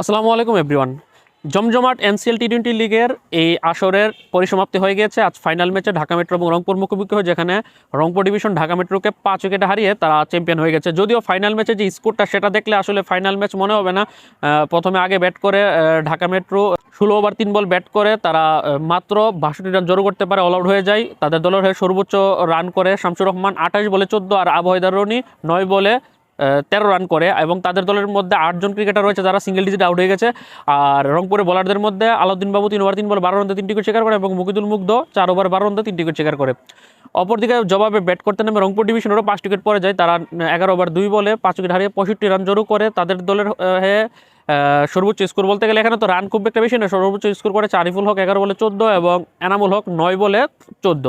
আসসালামু আলাইকুম এভরিওয়ান জমজমাট এনসিএল টি টোয়েন্টি লিগের এই আসরের পরিসমাপ্তি হয়ে গিয়েছে। আজ ফাইনাল ম্যাচে ঢাকা মেট্রো এবং রংপুর মুখোমুখি হয়ে যেখানে রংপুর ডিভিশন ঢাকা মেট্রোকে পাঁচ উইকেটে হারিয়ে তারা চ্যাম্পিয়ন হয়ে গেছে। যদিও ফাইনাল ম্যাচে যে স্কোরটা সেটা দেখলে আসলে ফাইনাল ম্যাচ মনে হবে না। প্রথমে আগে ব্যাট করে ঢাকা মেট্রো ষোলো ওভার তিন বল ব্যাট করে, তারা মাত্র বাষট্টি রান জড়ো করতে পারে অল আউট হয়ে যায়। তাদের দলের হয়ে সর্বোচ্চ রান করে শামসুর রহমান আঠাশ বলে চোদ্দ, আর আবহাওয়ার রনি নয় বলে তেরো রান করে এবং তাদের দলের মধ্যে আটজন ক্রিকেটার রয়েছে যারা সিঙ্গেল ডিজিট আউট হয়ে গেছে। আর রংপুরে বোলারদের মধ্যে আলাউদ্দিন বাবু তিন ওভার তিন বল বারো রানতে তিনটি উইকেট শিকার করে এবং মুকিদুল মুগ্ধ চার ওভার বারো রানতে তিনটি উইকেট শিকার করে। অপরদিকে জবাবে ব্যাট করতে নেমে রংপুর ডিভিশনেরও পাঁচ উইকেট পরে যায়। তারা এগারো ওভার দুই বলে পাঁচ উইকেট হারিয়ে পঁয়ষট্টি রান জড়ো করে। তাদের দলের হয়ে সর্বোচ্চ স্কোর বলতে গেলে এখানে তো রান খুব একটা বেশি না সর্বোচ্চ স্কোর করেছে আরিফুল হক এগারো বলে চোদ্দ এবং এনামুল হক নয় বলে চোদ্দ।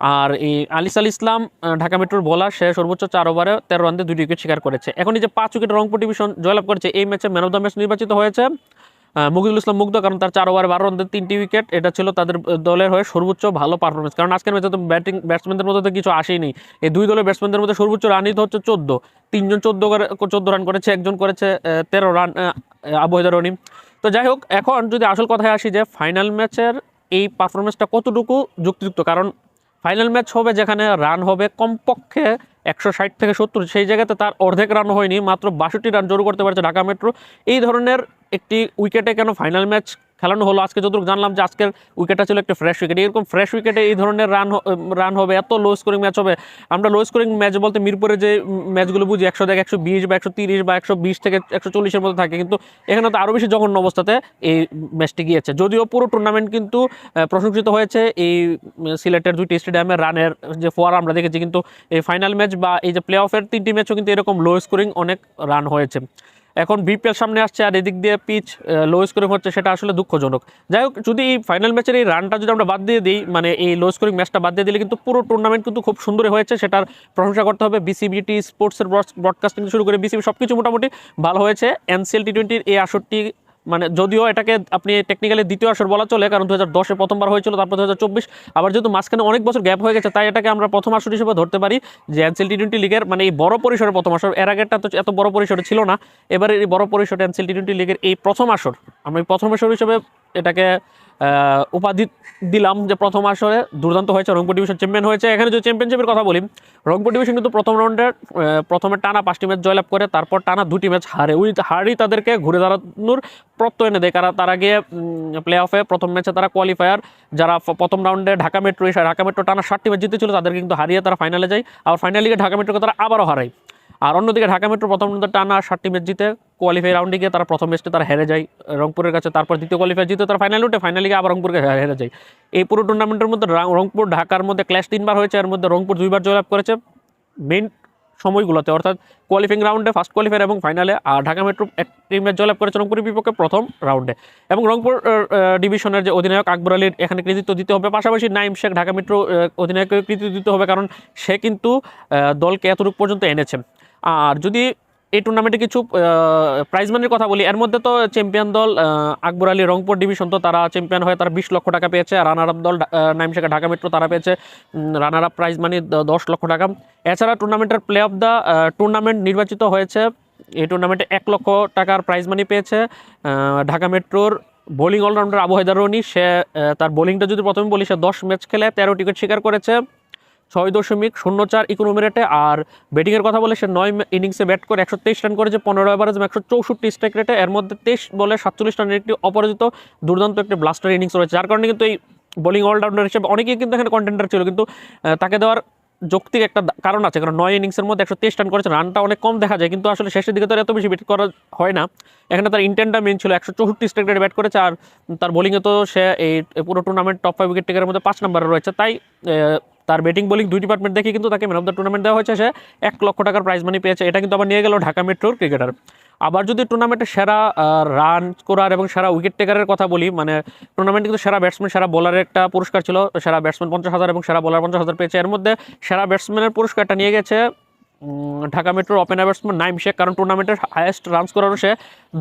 আর এই আলিস আল ইসলাম ঢাকা মেট্রোর বোলার সে সর্বোচ্চ চার ওভারে তেরো রান দিয়ে দুটি উইকেট শিকার করেছে। এখন এই যে পাঁচ উইকেট রংপুর ডিভিশন জয়লাভ করেছে এই ম্যাচে ম্যান অফ দ্য ম্যাচ নির্বাচিত হয়েছে। আহ, মুকিদুল ইসলাম মুগ্ধ কারণ তার চার ওভারে বারো রান দিয়ে তিনটি উইকেট এটা ছিল তাদের দলের হয়ে সর্বোচ্চ ভালো পারফরমেন্স কারণ আজকের ম্যাচে তো ব্যাটিং ব্যাটসম্যানদের মধ্যে তো কিছু আসেনি এই দুই দলের ব্যাটসম্যানদের মধ্যে সর্বোচ্চ রানই তো হচ্ছে চোদ্দ। তিনজন চোদ্দ করে চোদ্দ রান করেছে একজন করেছে তেরো রান আবহাওয়া রনি। তো যাই হোক এখন যদি আসল কথায় আসি যে ফাইনাল ম্যাচের এই পারফরমেন্সটা কতটুকু যুক্তিযুক্ত? কারণ ফাইনাল ম্যাচ হবে যেখানে রান হবে কমপক্ষে একশো ষাট থেকে সত্তর। সেই জায়গাতে তার অর্ধেক রান হয়নি, মাত্র বাষট্টি রান জোর করতে পারছে ঢাকা মেট্রো। এই ধরনের একটি উইকেটে কেন ফাইনাল ম্যাচ খেলানো হলো। আজকে যতটুকু জানলাম যে আজকের উইকেটটা ছিল একটা ফ্রেশ উইকেট এরকম ফ্রেশ উইকেটে এই ধরনের রান রান হবে, এত লো স্কোরিং ম্যাচ হবে। আমরা লো স্কোরিং ম্যাচ বলতে মিরপুরে যে ম্যাচগুলো বুঝি, একশো থেকে একশো বিশ বা একশো তিরিশ বা একশো বিশ থেকে একশো চল্লিশের মধ্যে থাকে। কিন্তু এখানে তো আরও বেশি জঘন্য অবস্থাতে এই ম্যাচটি গিয়েছে। যদিও পুরো টুর্নামেন্ট কিন্তু প্রশংসিত হয়েছে এই সিলেটের দুইটি স্টেডিয়ামে রানের যে ফোয়ার আমরা দেখেছি। কিন্তু এই ফাইনাল ম্যাচ বা এই যে প্লে অফের তিনটি ম্যাচও কিন্তু এরকম লো স্কোরিং অনেক রান হয়েছে। এখন বিপিএল সামনে আসছে আর এদিক দিয়ে পিচ লো স্কোরিং হচ্ছে, সেটা আসলে দুঃখজনক। যাই হোক, যদি এই ফাইনাল ম্যাচের এই রানটা যদি আমরা বাদ দিয়ে দিই মানে এই লো স্কোরিং ম্যাচটা বাদ দিয়ে দিলে কিন্তু পুরো টুর্নামেন্ট কিন্তু খুব সুন্দরই হয়েছে, সেটার প্রশংসা করতে হবে। বিসিবিটি স্পোর্টসের ব্রডকাস্টিং শুরু করে বিসিবি সব কিছু মোটামুটি ভালো হয়েছে। এনসিএল টি টোয়েন্টির এই আসরটি মানে যদিও এটাকে আপনি টেকনিক্যালি দ্বিতীয় আসর বলা চলে, কারণ দু হাজার দশে প্রথমবার হয়েছিল, তারপর দু হাজার চব্বিশ। আবার যেহেতু মাঝখানে অনেক বছর গ্যাপ হয়ে গেছে, তাই এটাকে আমরা প্রথম আসর হিসেবে ধরতে পারি যে এনসিএল টি টোয়েন্টি লিগের মানে এই বড় পরিসরের প্রথম আসর। এর আগেরটা তো এত বড় পরিসরে ছিল না। এবারে এই বড় পরিসরে এনসিএল টি টোয়েন্টি লিগের এই প্রথম আসর। আমরা প্রথম আসর হিসেবে এটাকে উপাধি দিলাম যে প্রথম আসরে, দুর্দান্ত হয়েছে, রংপুর ডিভিশন চ্যাম্পিয়ন হয়েছে। এখানে যদি চ্যাম্পিয়নশিপের কথা বলি, রংপুর ডিভিশন কিন্তু প্রথম রাউন্ডে প্রথমে টানা পাঁচটি ম্যাচ জয়লাভ করে, তারপর টানা দুটি ম্যাচ হারে। ওই হারই তাদেরকে ঘুরে দাঁড়ানোর প্রত্যয় এনে দেয় কারণ তার আগে প্লে অফে প্রথম ম্যাচে তারা কোয়ালিফায়ার যারা প্রথম রাউন্ডে ঢাকা মেট্রো ঢাকা মেট্রো টানা ষাটটি ম্যাচ জিতেছিল, তাদেরকে কিন্তু হারিয়ে তারা ফাইনালে যায়। আবার ফাইনাল লিগে ঢাকা মেট্রোকে তারা আবারও হারায়। আর অন্যদিকে ঢাকা মেট্রো প্রথম রাউন্ডে টানা ষাটটি ম্যাচ জিতে কোয়ালিফাই রাউন্ডে গিয়ে তারা প্রথম ম্যাচটা তারা হেরে যায় রংপুরের কাছে তারপর দ্বিতীয় কোয়ালিফাই জিতে তারা ফাইনাল উঠে ফাইনাল লিগে আবার রংপুরকে হেরে যায়। এই পুরো টুর্নামেন্টের মধ্যে রংপুর ঢাকার মধ্যে ক্ল্যাশ তিনবার হয়েছে এর মধ্যে রংপুর দুইবার জয়লাভ করেছে। মেন সময়গুলোতে অর্থাৎ কোয়ালিফাইং রাউন্ডে ফার্স্ট কোয়ালিফায়ার এবং ফাইনালে আর ঢাকা মেট্রো একটি ম্যাচ জয়লাভ করেছে রংপুরের বিপক্ষে প্রথম রাউন্ডে এবং রংপুর ডিভিশনের যে অধিনায়ক আকবর আলীর এখানে কৃতিত্ব দিতে হবে পাশাপাশি নাইম শেখ ঢাকা মেট্রো আহ, অধিনায়ককে কৃতিত্ব দিতে হবে কারণ সে কিন্তু দলকে এতটুকু পর্যন্ত এনেছে। আর যদি এই টুর্নামেন্টে কিছু প্রাইজ মানির কথা বলি এর মধ্যে তো চ্যাম্পিয়ন দল আকবর আলী রংপুর ডিভিশন তো তারা চ্যাম্পিয়ন হয়ে তারা বিশ লক্ষ টাকা পেয়েছে রানার আপ দল আহ, নাইম শেখা ঢাকা মেট্রো তারা পেয়েছে রানার আপ প্রাইজ মানি দশ লক্ষ টাকা। এছাড়া টুর্নামেন্টের প্লে অফ দ্য টুর্নামেন্ট নির্বাচিত হয়েছে এই টুর্নামেন্টে এক লক্ষ টাকার প্রাইজ মানি পেয়েছে ঢাকা মেট্রোর bowling all rounder Abu Haider Rony সে তার বোলিংটা যদি প্রথমে বলি সে দশ ম্যাচ খেলে তেরো উইকেট শিকার করেছে। ছয় দশমিক শূন্য চার ইকোনমি রেটে আর ব্যাটিংয়ের কথা বলে সে নয় ইনিংসে ব্যাট করে একশো তেইশ রান করেছে, পনেরো এভারেজ একশো চৌষট্টি স্ট্রাইক রেটে এর মধ্যে তেইশ বলে সাতচল্লিশ রানের একটি অপরাজিত, দুর্দান্ত একটি ব্লাস্টার ইনিংস রয়েছে। যার কারণে কিন্তু এই বোলিং অলরাউন্ডার হিসেবে অনেকেই কিন্তু এখানে কন্টেন্ডার ছিল। কিন্তু তাকে দেওয়ার যৌক্তিক একটা কারণ আছে। কারণ নয় ইনিংসের মধ্যে একশো তেইশ রান করেছে। রানটা অনেক কম দেখা যায়। কিন্তু আসলে শেষের দিকে তো এত বেশি ব্যাট করা হয় না। এখানে তার ইন্টেন্টটা মেন ছিল। একশো চৌষট্টি স্ট্রাইক রেটে ব্যাট করেছে। আর তার বোলিংয়ে তো সে এই পুরো টুর্নামেন্ট টপ ফাইভ উইকেট টেকারের মধ্যে পাঁচ নম্বরে রয়েছে। তাই তার ব্যাটিং বোলিং দুই ডিপার্টমেন্ট দেখে কিন্তু তাকে ম্যান অফ দ্য টুর্নামেন্ট দেওয়া হয়েছে। সে এক লক্ষ টাকার প্রাইজ মানি পেয়েছে। এটা কিন্তু আবার নিয়ে গেল ঢাকা মেট্রোর ক্রিকেটার আবার যদি টুর্নামেন্টে সেরা রান স্কোরার এবং সেরা উইকেট টেকারের কথা বলি মানে টুর্নামেন্টে কিন্তু সেরা ব্যাটসম্যান সেরা বোলারের একটা পুরস্কার ছিল। সেরা ব্যাটসম্যান পঞ্চাশ হাজার এবং সেরা বোলার পঞ্চাশ হাজার পেয়েছে। এর মধ্যে সেরা ব্যাটসম্যানের পুরস্কারটা নিয়ে গেছে ঢাকা মেট্রোর ওপেনার ব্যাটসম্যান নাইম শেখ কারণ টুর্নামেন্টের হায়েস্ট রান স্কোরারও সে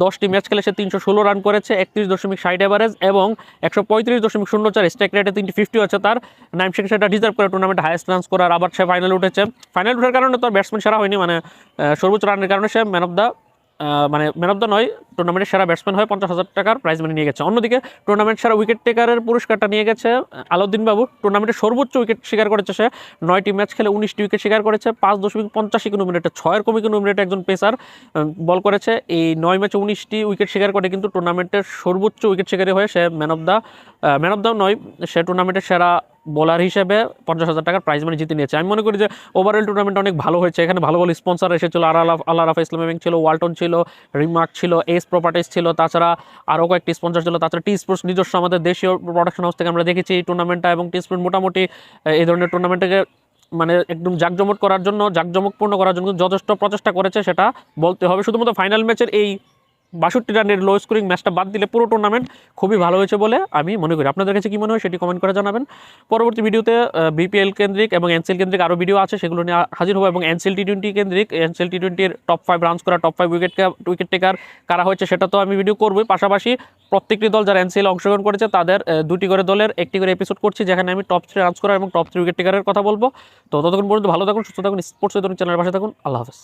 দশটি ম্যাচ খেলে সে তিনশো ষোলো রান করেছে, একত্রিশ দশমিক ষাট অ্যাভারেজ এবং একশো পঁয়ত্রিশ দশমিক শূন্য চার স্ট্রাইক রেটে তিনটি ফিফটি হচ্ছে তার। নাইম শেখ সেটা ডিজার্ভ করে টুর্নামেন্ট হায়েস্ট রান স্কোরার আবার সে ফাইনাল উঠেছে। ফাইনাল উঠার কারণে তার ব্যাটসম্যান সারা হয়নি মানে সর্বোচ্চ রানের কারণে সে ম্যান অফ দ্য মানে ম্যান অফ দ্য নয় টুর্নামেন্টের সেরা ব্যাটসম্যান হয়ে পঞ্চাশ হাজার টাকার প্রাইজ মানি নিয়ে গেছে। অন্যদিকে টুর্নামেন্ট সেরা উইকেট টেকারের পুরস্কারটা নিয়ে গেছে আলাউদ্দিন বাবু। টুর্নামেন্টের সর্বোচ্চ উইকেট শিকার করেছে সে। নয়টি ম্যাচ খেলে উনিশটি উইকেট শিকার করেছে। পাঁচ দশমিক পঞ্চাশি কোনো মিনিটে ছয়ের কমি কোনো মিনিটে একজন পেসার বল করেছে। এই নয় ম্যাচে উনিশটি উইকেট শিকার করে কিন্তু টুর্নামেন্টের সর্বোচ্চ উইকেট শিকারী হয়ে সে man of the man of the নয় সে টুর্নামেন্টের সেরা বোলার হিসেবে পঞ্চাশ হাজার টাকার প্রাইজ মানি জিতে নিয়েছে। আমি মনে করি যে ওভারঅল টুর্নামেন্ট অনেক ভালো হয়েছে। এখানে ভালো ভালো স্পন্সর এসেছিল আর আল্লাহ রাফা ইসলাম ব্যাংক ছিল, ওয়ালটন ছিল, রিমার্ক ছিল এস প্রপার্টিস ছিল, তাছাড়া আরও কয়েকটি স্পন্সর ছিল, তাছাড়া টি স্পোর্টস নিজস্ব আমাদের দেশীয় প্রোডাকশন হাউস থেকে আমরা দেখেছি এই টুর্নামেন্টটা এবং টি স্পোর্ট মোটামুটি এই ধরনের টুর্নামেন্টকে মানে একদম জাকজমক করার জন্য, জাকজমকপূর্ণ করার জন্য যথেষ্ট প্রচেষ্টা করেছে সেটা বলতে হবে। শুধুমাত্র ফাইনাল ম্যাচের এই বাষট্টি রানের লো স্কোরিং ম্যাচটা বাদ দিলে পুরো টুর্নামেন্ট খুবই ভালো হয়েছে বলে আমি মনে করি। আপনাদের কাছে কি মনে হয় সেটি কমেন্ট করে জানাবেন। পরবর্তী ভিডিওতে বিপিএল কেন্দ্রিক এবং এনসিএল কেন্দ্রিক আরও ভিডিও আছে, সেগুলো নিয়ে হাজির হব এবং এনসিএল টি টোয়েন্টি কেন্দ্রিক এনসিএল টি টোয়েন্টির টপ ফাইভ রানস করা top five wicket wicket taker কারা হয়েছে সেটা তো আমি ভিডিও করবোই। পাশাপাশি প্রত্যেকটি দল যারা এনসিএল অংশগ্রহণ করেছে, তাদের দুটি করে দলের একটি করে এপিসোড করছি, যেখানে আমি টপ থ্রি রানস করা এবং টপ থ্রি উইকেট টেকারের কথা বলব। তো ততক্ষণ পর্যন্ত ভালো থাকুন, সুস্থ থাকুন স্পোর্টস চ্যানেলের পাশে থাকুন। আল্লাহ হাফেজ।